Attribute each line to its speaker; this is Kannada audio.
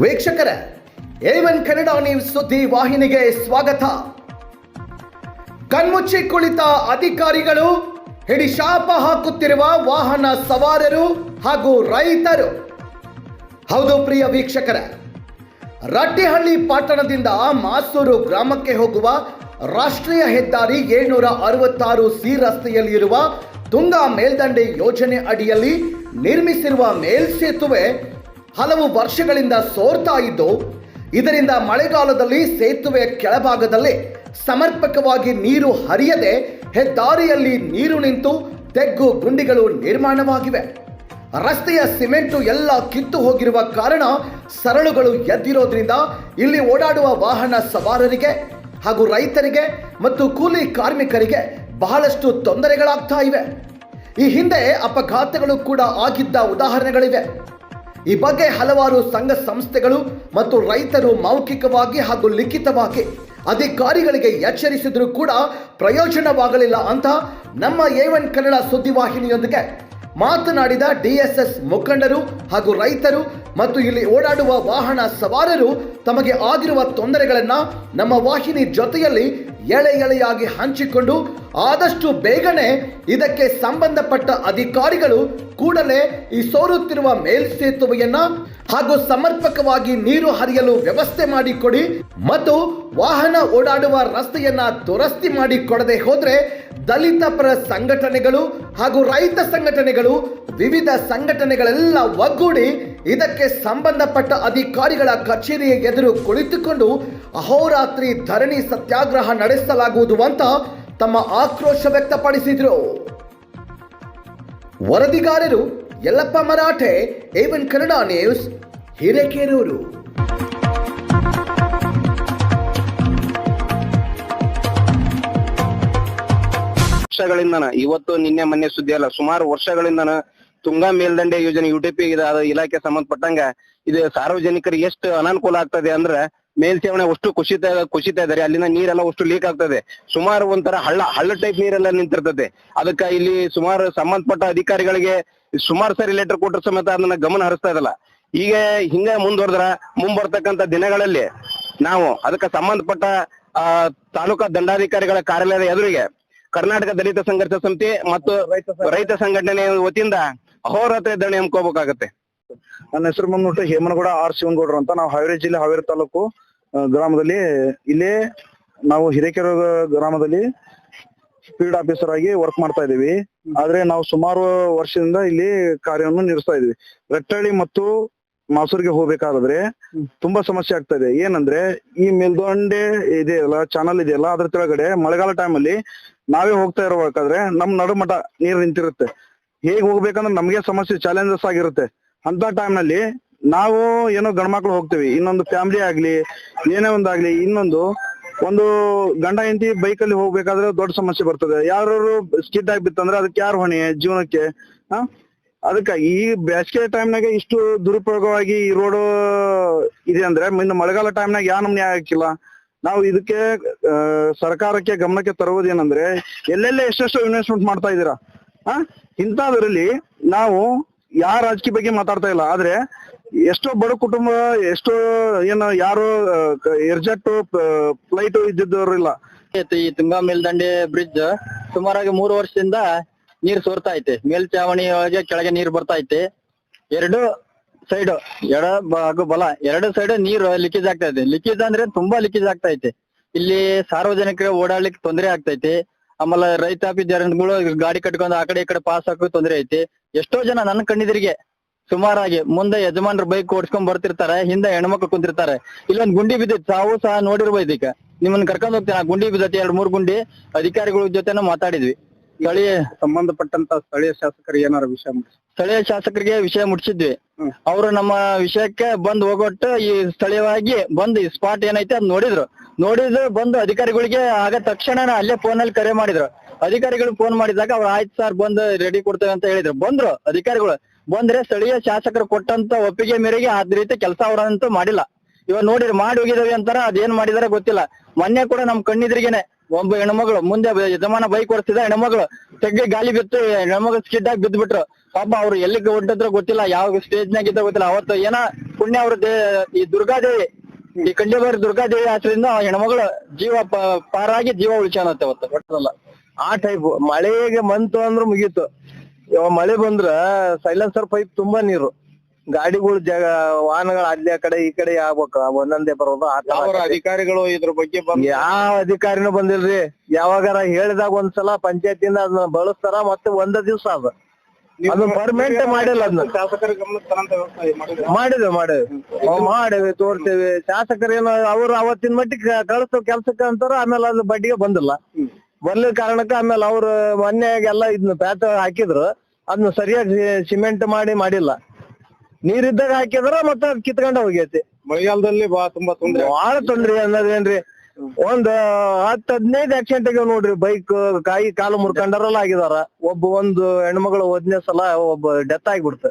Speaker 1: ವೀಕ್ಷಕರೇ ಏವನ್ ಕನ್ನಡ ನ್ಯೂಸ್ ಸುದ್ದಿ ವಾಹಿನಿಗೆ ಸ್ವಾಗತ. ಕಣ್ಮುಚ್ಚಿ ಕುಳಿತ ಅಧಿಕಾರಿಗಳು ಹಿಡಿಶಾಪ ಹಾಕುತ್ತಿರುವ ವಾಹನ ಸವಾರರು ಹಾಗೂ ರೈತರು. ಹೌದು ಪ್ರಿಯ ವೀಕ್ಷಕರೇ, ರಟ್ಟಿಹಳ್ಳಿ ಪಟ್ಟಣದಿಂದ ಮಾಸೂರು ಗ್ರಾಮಕ್ಕೆ ಹೋಗುವ ರಾಷ್ಟ್ರೀಯ ಹೆದ್ದಾರಿ ಏಳ್ನೂರ ಅರವತ್ತಾರು ಸಿ ರಸ್ತೆಯಲ್ಲಿರುವ ತುಂಗಾ ಮೇಲ್ದಂಡೆ ಯೋಜನೆ ಅಡಿಯಲ್ಲಿ ನಿರ್ಮಿಸಿರುವ ಮೇಲ್ಸೇತುವೆ ಹಲವು ವರ್ಷಗಳಿಂದ ಸೋರ್ತಾ ಇದ್ದು, ಇದರಿಂದ ಮಳೆಗಾಲದಲ್ಲಿ ಸೇತುವೆಯ ಕೆಳಭಾಗದಲ್ಲಿ ಸಮರ್ಪಕವಾಗಿ ನೀರು ಹರಿಯದೆ ಹೆದ್ದಾರಿಯಲ್ಲಿ ನೀರು ನಿಂತು ತೆಗ್ಗು ಗುಂಡಿಗಳು ನಿರ್ಮಾಣವಾಗಿವೆ. ರಸ್ತೆಯ ಸಿಮೆಂಟು ಎಲ್ಲ ಕಿತ್ತು ಹೋಗಿರುವ ಕಾರಣ ಸರಳುಗಳು ಎದ್ದಿರೋದ್ರಿಂದ ಇಲ್ಲಿ ಓಡಾಡುವ ವಾಹನ ಸವಾರರಿಗೆ ಹಾಗೂ ರೈತರಿಗೆ ಮತ್ತು ಕೂಲಿ ಕಾರ್ಮಿಕರಿಗೆ ಬಹಳಷ್ಟು ತೊಂದರೆಗಳಾಗ್ತಾ ಇವೆ. ಈ ಹಿಂದೆ ಅಪಘಾತಗಳು ಕೂಡ ಆಗಿದ್ದ ಉದಾಹರಣೆಗಳಿವೆ. ಈ ಬಗ್ಗೆ ಹಲವಾರು ಸಂಘ ಸಂಸ್ಥೆಗಳು ಮತ್ತು ರೈತರು ಮೌಖಿಕವಾಗಿ ಹಾಗೂ ಲಿಖಿತವಾಗಿ ಅಧಿಕಾರಿಗಳಿಗೆ ಎಚ್ಚರಿಸಿದರೂ ಕೂಡ ಪ್ರಯೋಜನವಾಗಲಿಲ್ಲ ಅಂತ ನಮ್ಮ ಏವನ್ ಕನ್ನಡ ಸುದ್ದಿವಾಹಿನಿಯೊಂದಿಗೆ ಮಾತನಾಡಿದ ಡಿಎಸ್ಎಸ್ ಮುಖಂಡರು ಹಾಗೂ ರೈತರು ಮತ್ತು ಇಲ್ಲಿ ಓಡಾಡುವ ವಾಹನ ಸವಾರರು ತಮಗೆ ಆಗಿರುವ ತೊಂದರೆಗಳನ್ನು ನಮ್ಮ ವಾಹಿನಿ ಜೊತೆಯಲ್ಲಿ ಎಳೆ ಎಳೆಯಾಗಿ ಹಂಚಿಕೊಂಡು ಆದಷ್ಟು ಬೇಗನೆ ಇದಕ್ಕೆ ಸಂಬಂಧಪಟ್ಟ ಅಧಿಕಾರಿಗಳು ಕೂಡಲೇ ಈ ಸೋರುತ್ತಿರುವ ಮೇಲ್ಸೇತುವೆಯನ್ನ ಹಾಗೂ ಸಮರ್ಪಕವಾಗಿ ನೀರು ಹರಿಯಲು ವ್ಯವಸ್ಥೆ ಮಾಡಿಕೊಡಿ ಮತ್ತು ವಾಹನ ಓಡಾಡುವ ರಸ್ತೆಯನ್ನ ದುರಸ್ತಿ ಮಾಡಿ ಕೊಡದೆ ಹೋದ್ರೆ ದಲಿತ ಪರ ಸಂಘಟನೆಗಳು ಹಾಗೂ ರೈತ ಸಂಘಟನೆಗಳು ವಿವಿಧ ಸಂಘಟನೆಗಳೆಲ್ಲ ಒಗ್ಗೂಡಿ ಇದಕ್ಕೆ ಸಂಬಂಧಪಟ್ಟ ಅಧಿಕಾರಿಗಳ ಕಚೇರಿಯ ಎದುರು ಕುಳಿತುಕೊಂಡು ಅಹೋರಾತ್ರಿ ಧರಣಿ ಸತ್ಯಾಗ್ರಹ ನಡೆಸಲಾಗುವುದು ಅಂತ ತಮ್ಮ ಆಕ್ರೋಶ ವ್ಯಕ್ತಪಡಿಸಿದರು. ವರದಿಗಾರರು Yellappa Marathe A one Kannada news Hirekerur.
Speaker 2: ವರ್ಷಗಳಿಂದನ, ಇವತ್ತು ನಿನ್ನೆ ಮೊನ್ನೆ ಸುದ್ದಿ ಅಲ್ಲ, ಸುಮಾರು ವರ್ಷಗಳಿಂದನ ತುಂಗಾ ಮೇಲ್ದಂಡೆ ಯೋಜನೆ ಯುಟಿಪಿ ಇಲಾಖೆ ಸಂಬಂಧಪಟ್ಟಂಗ ಇದು ಸಾರ್ವಜನಿಕರಿಗೆ ಎಷ್ಟು ಅನಾನುಕೂಲ ಆಗ್ತದೆ ಅಂದ್ರೆ ಮೇಲ್ಸೇವಣೆ ಅಷ್ಟು ಕುಸಿತ ಕುಸಿತ ಇದಾರೆ ಅಲ್ಲಿನ ನೀರೆಲ್ಲ ಅಷ್ಟು ಲೀಕ್ ಆಗ್ತದೆ. ಸುಮಾರು ಒಂಥರ ಹಳ್ಳ ಹಳ್ಳ ಟೈಪ್ ನೀರೆಲ್ಲ ನಿಂತಿರ್ತದೆ. ಅದಕ್ಕ ಇಲ್ಲಿ ಸುಮಾರು ಸಂಬಂಧಪಟ್ಟ ಅಧಿಕಾರಿಗಳಿಗೆ ಸುಮಾರು ಸರಿ ಲೆಟರ್ ಕೊಟ್ಟರು ಸಮೇತ ಅದನ್ನ ಗಮನ ಹರಿಸ್ತಾ ಇದಲ್ಲ ಈಗ ಹಿಂಗ ಮುಂದುವರೆದ್ರ ಮುಂಬರ್ತಕ್ಕಂತ ದಿನಗಳಲ್ಲಿ ನಾವು ಅದಕ್ಕೆ ಸಂಬಂಧಪಟ್ಟ, ಆ, ತಾಲೂಕಾ ದಂಡಾಧಿಕಾರಿಗಳ ಕಾರ್ಯಾಲಯದ ಎದುರಿಗೆ ಕರ್ನಾಟಕ ದಲಿತ ಸಂಘರ್ಷ ಸಮಿತಿ ಮತ್ತು ರೈತ ಸಂಘಟನೆ ವತಿಯಿಂದ ಅಹೋರಾತ್ರಿ ಧರಣಿ ಹಮ್ಕೋಬೇಕಾಗತ್ತೆ
Speaker 3: ನನ್ನ ಹೆಸರು ಬಂದ್ಬಿಟ್ಟು ಹೇಮನಗೌಡ ಆರ್ ಶಿವನಗೌಡರು ಅಂತ. ನಾವು ಹಾವೇರಿ ಜಿಲ್ಲೆ ಹಾವೇರಿ ತಾಲೂಕು ಗ್ರಾಮದಲ್ಲಿ ಇಲ್ಲೇ ನಾವು ಹಿರೇಕೆರೆ ಗ್ರಾಮದಲ್ಲಿ ಫೀಲ್ಡ್ ಆಫೀಸರ್ ಆಗಿ ವರ್ಕ್ ಮಾಡ್ತಾ ಇದೀವಿ ಆದ್ರೆ ನಾವು ಸುಮಾರು ವರ್ಷದಿಂದ ಇಲ್ಲಿ ಕಾರ್ಯವನ್ನು ನಿರ್ವಹಿಸ್ತಾ ಇದೀವಿ ರಟ್ಟಳ್ಳಿ ಮತ್ತು ಮಾಸೂರಿಗೆ ಹೋಗ್ಬೇಕಾದ್ರೆ ತುಂಬಾ ಸಮಸ್ಯೆ ಆಗ್ತಾ ಇದೆ. ಏನಂದ್ರೆ ಈ ಮೇಲ್ದಂಡೆ ಇದೆಯಲ್ಲ ಚಾನಲ್ ಇದೆಯಲ್ಲ ಅದ್ರ ಕೆಳಗಡೆ ಮಳೆಗಾಲ ಟೈಮ್ ಅಲ್ಲಿ ನಾವೇ ಹೋಗ್ತಾ ಇರಬೇಕಾದ್ರೆ ನಮ್ ನಡುಮಠ ನೀರು ನಿಂತಿರುತ್ತೆ. ಹೇಗ್ ಹೋಗ್ಬೇಕಂದ್ರೆ ನಮ್ಗೆ ಸಮಸ್ಯೆ ಚಾಲೆಂಜಸ್ ಆಗಿರುತ್ತೆ. ಅಂತ ಟೈಮ್ನಲ್ಲಿ ನಾವು ಏನೋ ಗಂಡ್ಮಕ್ಳು ಹೋಗ್ತೀವಿ. ಇನ್ನೊಂದು ಫ್ಯಾಮಿಲಿ ಆಗ್ಲಿ ಏನೇ ಒಂದಾಗ್ಲಿ ಇನ್ನೊಂದು ಒಂದು ಗಂಡ ಹೆಂಡತಿ ಬೈಕ್ ಅಲ್ಲಿ ಹೋಗ್ಬೇಕಾದ್ರೆ ದೊಡ್ಡ ಸಮಸ್ಯೆ ಬರ್ತದೆ. ಯಾರು ಸ್ಕಿಡ್ ಆಗಿ ಬಿತ್ತಂದ್ರೆ ಅದಕ್ಕೆ ಯಾರು ಹೊಣೆ? ಜೀವನಕ್ಕೆ ಅದಕ್ಕೆ ಈ ಬೇಸಿಗೆ ಟೈಮ್ನಾಗ ಇಷ್ಟು ದುರುಪಯೋಗವಾಗಿ ಈ ರೋಡ್ ಇದೆ ಅಂದ್ರೆ ಇನ್ನು ಮಳೆಗಾಲ ಟೈಮ್ನಾಗ ಯಾ ನಮ್ನೆ ಹಾಕಿಲ್ಲ. ನಾವು ಇದಕ್ಕೆ ಆ, ಸರ್ಕಾರಕ್ಕೆ ಗಮನಕ್ಕೆ ತರುವುದೇನಂದ್ರೆ ಎಲ್ಲೆಲ್ಲೇ ಎಷ್ಟೆಷ್ಟು ಇನ್ವೆಸ್ಟ್ಮೆಂಟ್ ಮಾಡ್ತಾ ಇದ್ದೀರಾ? ಹ ಇಂಥದ್ರಲ್ಲಿ ನಾವು ಯಾವ ರಾಜಕೀಯ ಬಗ್ಗೆ ಮಾತಾಡ್ತಾ ಇಲ್ಲ. ಆದ್ರೆ ಎಷ್ಟೋ ಬಡ ಕುಟುಂಬ ಎಷ್ಟೋ ಏನು ಯಾರು ಎರ್ಜೆಟ್ ಫ್ಲೈಟ್
Speaker 4: ಇದ್ದಿದ್ದವ್ರಿಲ್ಲ ಈ ತುಂಗಾ ಮೇಲ್ದಂಡೆ ಬ್ರಿಡ್ಜ್ ಸುಮಾರಾಗಿ ಮೂರು ವರ್ಷದಿಂದ ನೀರ್ ಸೋರ್ತಾ ಐತೆ. ಮೇಲ್ಚಾವಣಿ ಒಳಗೆ ಕೆಳಗೆ ನೀರ್ ಬರ್ತಾ ಐತೆ. ಎರಡು ಸೈಡ್ ಎಡ ಹಾಗೂ ಬಲ. ಎರಡು ಸೈಡ್ ನೀರು ಲಿಕೇಜ್ ಆಗ್ತಾ ಇದೆ. ಲಿಕೇಜ್ ಅಂದ್ರೆ ತುಂಬಾ ಲಿಕೇಜ್ ಆಗ್ತಾ ಐತೆ. ಇಲ್ಲಿ ಸಾರ್ವಜನಿಕರಿಗೆ ಓಡಾಡ್ಲಿಕ್ಕೆ ತೊಂದರೆ ಆಗ್ತೈತೆ ಆಮೇಲೆ ರೈತಾಪಿ ಜನಗಳು ಗಾಡಿ ಕಟ್ಕೊಂಡು ಆ ಕಡೆ ಈ ಕಡೆ ಪಾಸ್ ಹಾಕೋ ತೊಂದರೆ ಐತಿ. ಎಷ್ಟೋ ಜನ ನನ್ನ ಕಣ್ಣಿದ್ರಿಗೆ ಸುಮಾರಾಗಿ ಮುಂದೆ ಯಜಮಾನ್ರು ಬೈಕ್ ಓಡಿಸ್ಕೊಂಡ್ ಬರ್ತಿರ್ತಾರೆ. ಹಿಂದೆ ಹೆಣ್ಮಕ್ಳು ಕುಂತಿರ್ತಾರೆ. ಇಲ್ಲೊಂದ್ ಗುಂಡಿ ಬಿದ್ದೈತಿ ತಾವು ಸಹ ನೋಡಿರ್ಬೋದು ಈಗ. ನಿಮ್ಮನ್ನ ಕರ್ಕೊಂಡ್ ಹೋಗ್ತೀನಿ. ಆ ಗುಂಡಿ ಬಿದ್ದೈತಿ. ಎರಡ್, ಮೂರ್ ಗುಂಡಿ. ಅಧಿಕಾರಿಗಳ ಜೊತೆನೂ ಮಾತಾಡಿದ್ವಿ. ಸ್ಥಳೀಯ
Speaker 3: ಸಂಬಂಧಪಟ್ಟಂತ ಸ್ಥಳೀಯ ಶಾಸಕರಿಗೆ ಏನಾರ ವಿಷಯ ಮುಟ್ಸಿ
Speaker 4: ಸ್ಥಳೀಯ ಶಾಸಕರಿಗೆ ವಿಷಯ
Speaker 3: ಮುಟ್ಟಿಸಿದ್ವಿ.
Speaker 4: ಅವರು ನಮ್ಮ ವಿಷಯಕ್ಕೆ ಬಂದ್ ಹೋಗೊಟ್ಟು ಈ ಸ್ಥಳೀಯವಾಗಿ ಬಂದ್ ಈ ಸ್ಪಾಟ್ ಏನೈತೆ ಅದ್ ನೋಡಿದ್ರು. ನೋಡಿದ್ರು ಬಂದು ಅಧಿಕಾರಿಗಳಿಗೆ ಆಗ ತಕ್ಷಣ ಅಲ್ಲೇ ಫೋನ್ ಅಲ್ಲಿ ಕರೆ ಮಾಡಿದ್ರು. ಅಧಿಕಾರಿಗಳು ಫೋನ್ ಮಾಡಿದಾಗ ಅವ್ರು ಆಯ್ತು ಸರ್ ಬಂದು ರೆಡಿ ಕೊಡ್ತೇವೆ ಅಂತ ಹೇಳಿದ್ರು. ಬಂದ್ರು ಅಧಿಕಾರಿಗಳು. ಬಂದ್ರೆ ಸ್ಥಳೀಯ ಶಾಸಕರು ಕೊಟ್ಟಂತ ಒಪ್ಪಿಗೆ ಮೇರೆಗೆ ಅದ್ ರೀತಿ ಕೆಲಸ ಅವರಂತೂ ಮಾಡಿಲ್ಲ. ಇವಾಗ ನೋಡಿರಿ ಮಾಡಿ ಹೋಗಿದಾವೆ ಅಂತಾರ ಅದೇನ್ ಮಾಡಿದಾರೆ ಗೊತ್ತಿಲ್ಲ. ಮೊನ್ನೆ ಕೂಡ ನಮ್ ಕಣ್ಣಿದ್ರಿಗೆನೆ ಒಬ್ಬ ಹೆಣ್ಮಗಳು, ಮುಂದೆ ಯಜಮಾನ ಬೈಕ್ ಓಡಿಸಿದ ಹೆಣ್ಮಗಳು ತೆಗ್ಗೆ ಗಾಲಿ ಬಿತ್ತು, ಹೆಣ್ಮಗಳು ಸ್ಕಿಡ್ ಆಗಿ ಬಿದ್ದ್ಬಿಟ್ರು ಪಾಪ ಅವ್ರು ಎಲ್ಲಿಗೆ ಹೊಂಟಿದ್ರು ಗೊತ್ತಿಲ್ಲ, ಯಾವ ಸ್ಟೇಜ್ ನಾಗ ಇದ್ದ ಗೊತ್ತಿಲ್ಲ. ಅವತ್ತು ಏನ ಪುಣ್ಯ ಅವ್ರ ಈ ದುರ್ಗಾದೇವಿ ಈ ಕಂಡೇಬಾರಿ ದುರ್ಗಾದೇವಿ ಆಚರಿಂದ ಹೆಣ್ಮಗಳು ಜೀವ ಪಾರಾಗಿ ಜೀವ ಉಳಿಸ್ಯಾನತ್ತೆ ಅವತ್ತು ಒಟ್ಟಲ್ಲ
Speaker 5: ಆ ಟೈಪ್ ಮಳೆಗೆ ಬಂತು ಅಂದ್ರ ಮುಗೀತು. ಮಳೆ ಬಂದ್ರ ಸೈಲೆನ್ಸರ್ ಪೈಪ್ ತುಂಬಾ ನೀರು. ಗಾಡಿಗಳು ಜಗ ವಾಹನಗಳು ಅಲ್ಲಿ ಆ ಕಡೆ ಈ ಕಡೆ ಆಗ್ಬೇಕು ಒಂದೊಂದೇ ಬರೋದು ಆ ತರ
Speaker 2: ಯಾವ ಅಧಿಕಾರಿಗಳು ಇದ್ರ ಬಗ್ಗೆ ಬಂದ್
Speaker 5: ಯಾವ ಅಧಿಕಾರಿನೂ ಬಂದಿಲ್ರಿ. ಯಾವಾಗಾರ ಹೇಳಿದಾಗ ಒಂದ್ಸಲ ಪಂಚಾಯತಿಯಿಂದ ಅದನ್ನ ಬಳಸ್ತಾರ ಮತ್ತೆ ಒಂದ ದಿವ್ಸ ಅದ. ಅದು ಪರ್ಮನೆಂಟ್ ಮಾಡಿಲ್ಲ ಅದನ್ನ.
Speaker 2: ಶಾಸಕರ ಗಮನಕ್ಕೆ ತರಂತ ವ್ಯವಸ್ಥೆ ಮಾಡಿದ್ರೆ?
Speaker 5: ಮಾಡಿದ್ವಿ ಮಾಡಿದ್ವಿ ಮಾಡಿವಿ ತೋರ್ತೀವಿ ಶಾಸಕರೇನು ಅವ್ರು ಅವತ್ತಿನ ಮಟ್ಟಿಗೆ ಕಳಿಸೋ ಕೆಲ್ಸಕ್ಕೆ ಅಂತಾರ ಆಮೇಲೆ ಅದು ಬಡ್ಡಿಗೆ ಬಂದಿಲ್ಲ. ಬರ್ಲಿಲ್ಲ ಕಾರಣಕ್ಕೆ ಆಮೇಲೆ ಅವ್ರು ಮೊನ್ನೆಗೆಲ್ಲ ಇದನ್ನ ಪ್ಯಾಚ್ ಹಾಕಿದ್ರು. ಅದನ್ನ ಸರಿಯಾಗಿ ಸಿಮೆಂಟ್ ಮಾಡಿ ಮಾಡಿಲ್ಲ. ನೀರಿದ್ದಾಗ ಹಾಕಿದ್ರ ಮತ್ತ ಅದ್ ಕಿತ್ಕೊಂಡ ಹೋಗೈತಿ.
Speaker 2: ಮಳೆಗಾಲದಲ್ಲಿ ಬಾ ತುಂಬಾ ತೊಂದ್ರೆ.
Speaker 5: ಬಾಳ ತೊಂದ್ರೆ ಅನ್ನೋದೇನ್ರಿ? ಒಂದ್ ಹತ್ ಹದಿನೈದು ಆಕ್ಸಿಡೆಂಟ್ ಆಗ್ಯಾವ ನೋಡ್ರಿ. ಬೈಕ್ ಕಾಯಿ ಕಾಲು ಮುರ್ಕೊಂಡಾರಲ್ಲ ಆಗಿದಾರ. ಒಬ್ಬ ಒಂದು ಹೆಣ್ಮಗಳು ಒಂದನೇ ಸಲ ಒಬ್ಬ ಡೆತ್ ಆಗ್ಬಿಡ್ತ.